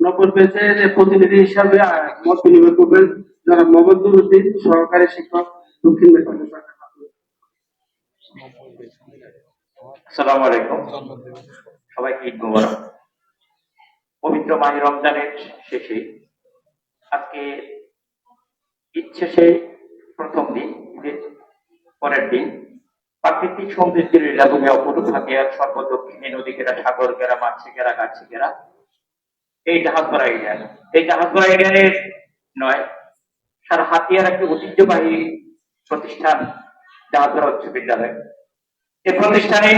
নকল পেজের প্রতিনিধি হিসাবে মত বিনিময় করবেন যারা মোহাম্মদ উদ্দিন সহকারী শিক্ষক, দক্ষিণ শাখা আসসালামু আলাইকুম। সবাইকে ঈদ মোবারক। পবিত্র মাহে রমজানের শেষে, আজকে শেষে প্রথম দিন পরের দিন, প্রাকৃতিক সৌন্দর্যের লীলাভূমি অপরূপ হাতিয়ার, সর্বদক্ষিণে নদী ঘেরা সাগর ঘেরা মাছে ঘেরা গাছে ঘেরা এই জাহাজগড়া এরিয়া এই জাহাজগড়া এরিয়ার নয় সারা হাতিয়ার একটি ঐতিহ্যবাহী প্রতিষ্ঠান জাহাজগড়া উচ্চ বিদ্যালয়। এই প্রতিষ্ঠানে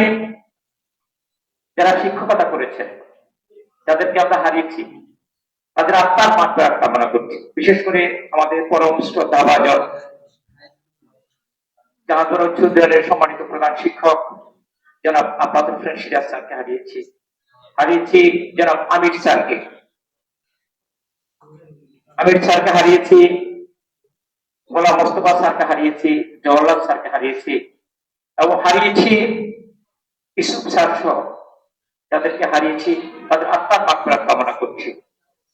যারা শিক্ষকতা করেছেন, যাদেরকে আমরা হারিয়েছি, তাদের আত্মার মাত্রা কামনা করছি। বিশেষ করে আমাদের পরম শ্রদ্ধা ভাজন জাহাজর উচ্চ বিদ্যালয়ের সম্মানিত প্রধান শিক্ষক, জনাব আব্বাদ ফ্রেন্ড সিরাজ স্যারকে হারিয়েছি। হারিয়েছি জনাব আমির স্যারকে। আমির স্যারকে হারিয়েছি গোলাম মোস্তফা স্যারকে হারিয়েছি জওয়াহরলাল স্যারকে হারিয়েছি এবং হারিয়েছি ইসুফ স্যার সহ যাদেরকে হারিয়েছি তাদের আত্মার কামনা করছি।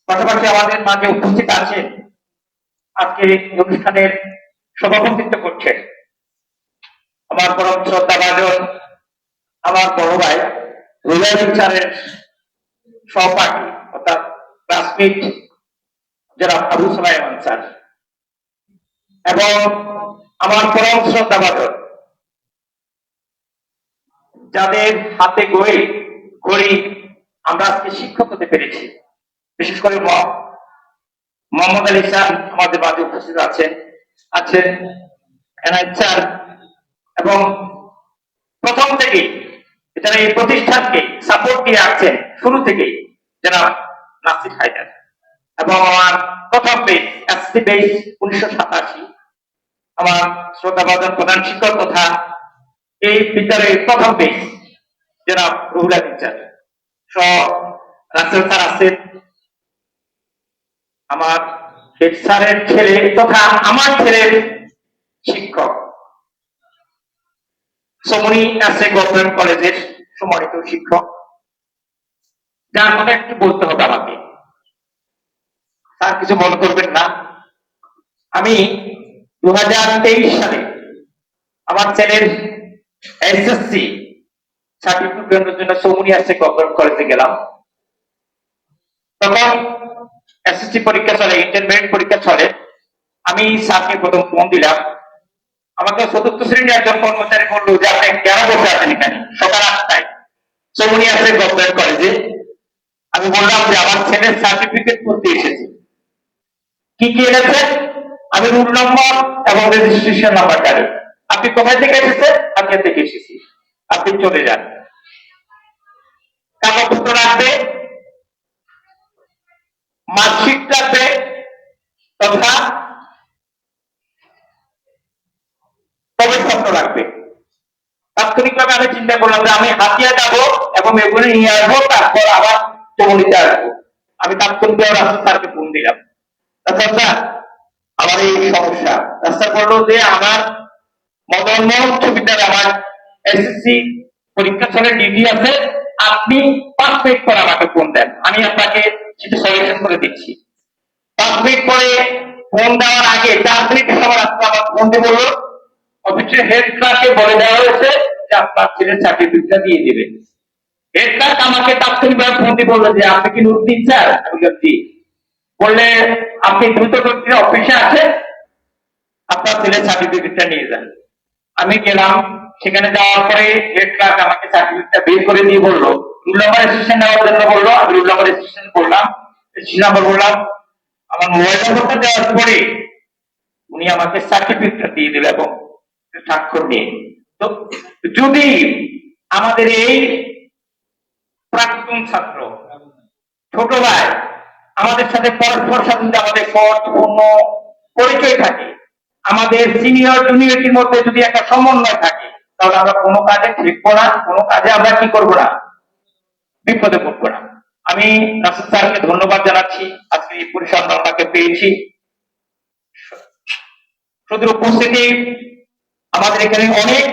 পাশাপাশি আমাদের মাঝে উপস্থিত আছেন, আজকে এই অনুষ্ঠানের সভাপতিত্ব করছেন। আমার পরম শ্রদ্ধা আমার বড় ভাই স্যারের সহপাঠী, অর্থাৎ ক্লাসমেট যারা আবু সালাইমান স্যার। এবং আমার পরম যাদের হাতে গড়ে, গড়ি আমরা আজকে শিক্ষক হতে পেরেছি। বিশেষ করে মোহাম্মদ আলী স্যার আমাদের মাঝে উপস্থিত আছেন আছেন এনআইট স্যার, এবং প্রথম থেকেই যারা এই প্রতিষ্ঠানকে সাপোর্ট দিয়ে আসছেন শুরু থেকেই। যারা নাসির হায়দার। এবং আমার প্রথম উনিশশো সাতাশি। আমার শ্রদ্ধাভাজন প্রধান শিক্ষক তথা এই বিদ্যালয়ের প্রথম পেজ যারা রুহুলা টিচার সহ রাসেল স্যার আছেন। আমার হেড স্যারের ছেলে তথা আমার ছেলের শিক্ষক। সমনি আছে গভর্নমেন্ট কলেজের সম্মানিত শিক্ষক। যার কথা একটু বলতে হবে আমাকে। স্যার, কিছু মনে করবেন না। আমি দুই হাজার তেইশ সালে আমার ছেলের এসএসসি সার্টিফিকেট গ্রহণের জন্য সমনি আসছে গভর্নমেন্ট কলেজে গেলাম। তখন এসএসসি পরীক্ষা চলে ইন্টারমিডিয়েট পরীক্ষা চলে। আমি স্যারকে প্রথম ফোন দিলাম। আমাকে চতুর্থ শ্রেণির একজন কর্মচারী বলল, যে আপনি কেন বসে আছেন এখানে? সকাল আটটায়। সমনি আছে গভর্নমেন্ট কলেজে। আমি বললাম যে, আমার ছেলের সার্টিফিকেট করতে এসেছি। কি কি এনেছে? আমি রুল নম্বর এবং রেজিস্ট্রেশন নাম্বার জানি। আপনি কোথায় থেকে এসেছেন? আমি থেকে এসেছি। আপনি চলে যান। কাগজপত্র রাখবে মার্কশিট রাখবে তথা প্রবেশপত্র রাখবে তাৎক্ষণিকভাবে আমি চিন্তা করলাম যে আমি হাতিয়া যাব এবং এগুলো নিয়ে আসব, তারপর আবার চমনিতে আসব। আমি তাৎক্ষণিকভাবে রাস্তা স্যারকে ফোন দিলাম। আমার এই সমস্যা। রাস্তা বলল যে আমার মদন মোহন ছবিটার আমার এসএসসি পরীক্ষা চলে ডিগ্রি আছে। আপনি পাঁচ মিনিট পরে আমাকে ফোন দেন। আমি আপনাকে সেটা সলিউশন করে দিচ্ছি। পাঁচ মিনিট পরে ফোন দেওয়ার আগে চার মিনিট সময় রাস্তা আমার ফোন দিয়ে বলল, অফিসের হেড ক্লার্ককে বলে দেওয়া হয়েছে আপনি কি স্যার আমি বললে, আপনি অফিসে আছেন আপনার ছেলের সার্টিফিকেটটা নিয়ে যান। আমি গেলাম, সেখানে যাওয়ার পরে হেড ক্লার্ক আমাকে সার্টিফিকেটটা বের করে দিয়ে বলল। নাম্বার নেওয়ার জন্য বলল, আমি নাম্বার করলাম নাম্বার আমার দেওয়ার পরে উনি আমাকে দিয়ে নিয়ে যদি আমাদের এই প্রাক্তন ছাত্র, ছোট ভাই, আমাদের সাথে পরস্পর সাথে আমাদের পথ পূর্ণ পরিচয় থাকে, আমাদের সিনিয়র জুনিয়রটির মধ্যে যদি একটা সমন্বয় থাকে, তাহলে আমরা কোনো কাজে ঠিকবো না, কোনো কাজে আমরা কি করব না? বিপদে পড়ব না। আমি নাসির স্যারকে ধন্যবাদ জানাচ্ছি, আজকে এই পরিসংখ্যানটাকে পেয়েছি। শুধু উপস্থিতি, আমাদের এখানে অনেক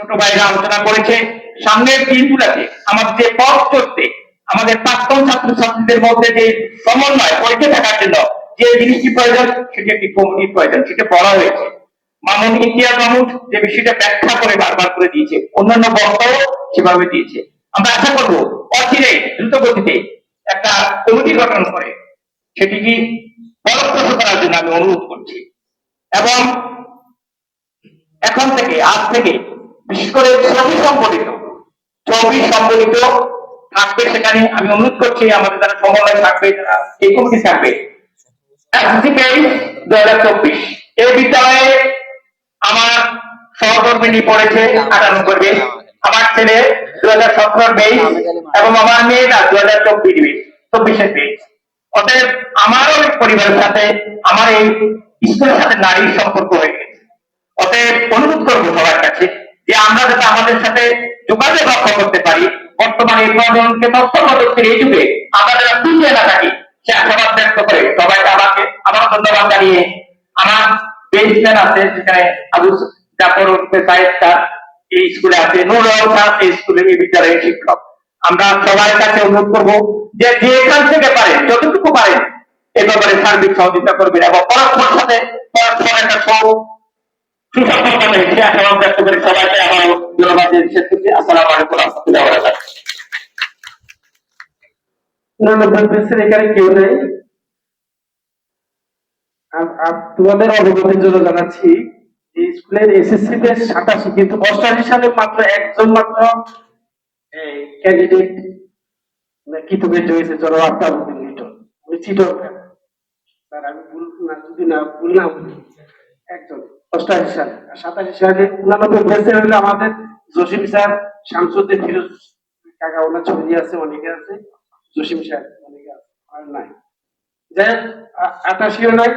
ছোট ভাইরা আলোচনা করেছে, সামনের দিনগুলোতে আমাদের যে পথ চলতে আমাদের প্রাক্তন ছাত্রছাত্রীদের মধ্যে যে সমন্বয় পরীক্ষা থাকার জন্য যে জিনিসটি প্রয়োজন, সেটি একটি কমিটির প্রয়োজন, সেটা বলা হয়েছে। মামুন ইন্ডিয়া মামুন যে বিষয়টা ব্যাখ্যা করে বারবার করে দিয়েছে, অন্যান্য বক্তাও সেভাবে দিয়েছে। আমরা আশা করব অচিরে, দ্রুত গতিতে একটা কমিটি গঠন করে সেটিকে ফলপ্রসূ করার জন্য আমি অনুরোধ করছি। এবং এখন থেকে, আজ থেকে বিশেষ করে ছবি সম্পর্কিত। ছবি সম্পর্কিত থাকবে সেখানে আমি অনুরোধ করছি, আমাদের যারা সমন্বয় থাকবে, যারা এই কমিটি থাকবে চব্বিশ আমার ছেলে দু হাজার সতেরো বেশ এবং আমার মেয়েটা দু চব্বিশ বেশ চব্বিশের বেশ অতএব আমারও পরিবারের সাথে, আমার এই স্কুলের সাথে নারীর সম্পর্ক হয়ে গেছে। অতএব অনুরোধ করব সবার কাছে যে আমরা যাতে আমাদের সাথে যোগাযোগ রক্ষা করতে পারি, বর্তমানে এই প্রজন্মকে তথ্য প্রযুক্তির এই যুগে আমরা যারা পিছিয়ে না থাকি, সে আশাবাদ ব্যক্ত করে। সবাইকে আমাকে, আমার ধন্যবাদ জানিয়ে আমার বেঞ্চম্যান আছে যেখানে আবু জাফর সাহেব স্যার এই স্কুলে আছে নুর স্যার এই স্কুলের এই বিদ্যালয়ের শিক্ষক। আমরা সবার কাছে অনুরোধ করব যে যে এখান থেকে পারেন, যতটুকু পারেন, এ ব্যাপারে সার্বিক সহযোগিতা করবেন এবং পরস্পর সাথে পরস্পর একটা সহ তোমাদের জন্য জানাচ্ছি স্কুলের এসএসসি তে সাতাশি কিন্তু অষ্টাশি সালে মাত্র একজন মাত্র ক্যান্ডিডেট কৃতজ্ঞ হয়েছে লিটন উনি চিটর আমি ভুল না যদি না ভুল না একজন। অষ্টাশি সালে সাতাশি সালে উনানব্বই পেজে হলে আমাদের জসিম স্যার শামসুদ্দিন ফিরোজ কাকা ওনার ছবি আছে অনেকে আছে। জসিম সাহেব অনেকে আছে। আর নাই। যাই হোক, আটাশিও নাই।